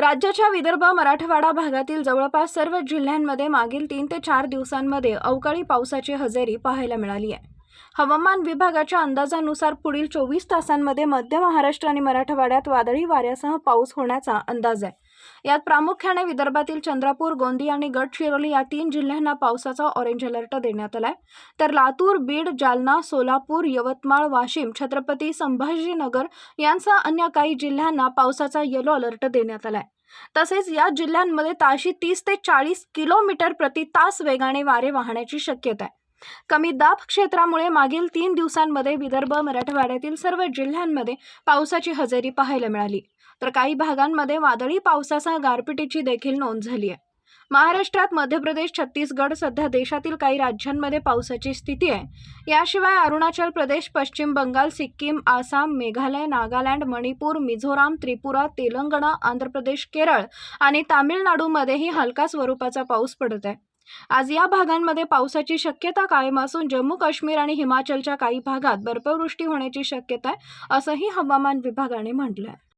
राज्याच्या विदर्भ मराठवाडा भागातील जवळपास सर्व जिल्ह्यांमध्ये मागील तीन ते चार दिवसांमध्ये अवकाळी पावसाची हजेरी पाहायला मिळाली आहे. हवामान विभागाच्या अंदाजानुसार पुढील चोवीस तासांमध्ये मध्य महाराष्ट्र आणि मराठवाड्यात वादळी वाऱ्यासह पाऊस होण्याचा अंदाज आहे. यात प्रामुख्याने विदर्भातील चंद्रपूर गोंदी आणि गडचिरोली या तीन जिल्ह्यांना पावसाचा ऑरेंज अलर्ट देण्यात आलाय. तर लातूर बीड जालना सोलापूर यवतमाळ वाशिम छत्रपती संभाजीनगर यांसह अन्य काही जिल्ह्यांना पावसाचा येलो अलर्ट देण्यात आलाय. तसेच या जिल्ह्यांमध्ये ताशी तीस ते चाळीस किलोमीटर प्रति तास वेगाने वारे वाहण्याची शक्यता आहे. कमी दाब क्षेत्रामुळे मागील तीन दिवसांमध्ये विदर्भ मराठवाड्यातील सर्व जिल्ह्यांमध्ये पावसाची हजेरी पाहायला मिळाली. तर काही भागांमध्ये वादळी पावसासह गारपिटीची देखील नोंद झाली आहे. महाराष्ट्रात मध्य प्रदेश छत्तीसगड सध्या देशातील काही राज्यांमध्ये पावसाची स्थिती आहे. याशिवाय अरुणाचल प्रदेश पश्चिम बंगाल सिक्कीम आसाम मेघालय नागालँड मणिपूर मिझोराम त्रिपुरा तेलंगणा आंध्र प्रदेश केरळ आणि तामिळनाडूमध्येही हलका स्वरूपाचा पाऊस पडत आहे. आज या भागांमध्ये पावसाची शक्यता कायम असून जम्मू काश्मीर आणि हिमाचलच्या काही भागात बर्फवृष्टी होण्याची शक्यता आहे असंही हवामान विभागाने म्हटलं आहे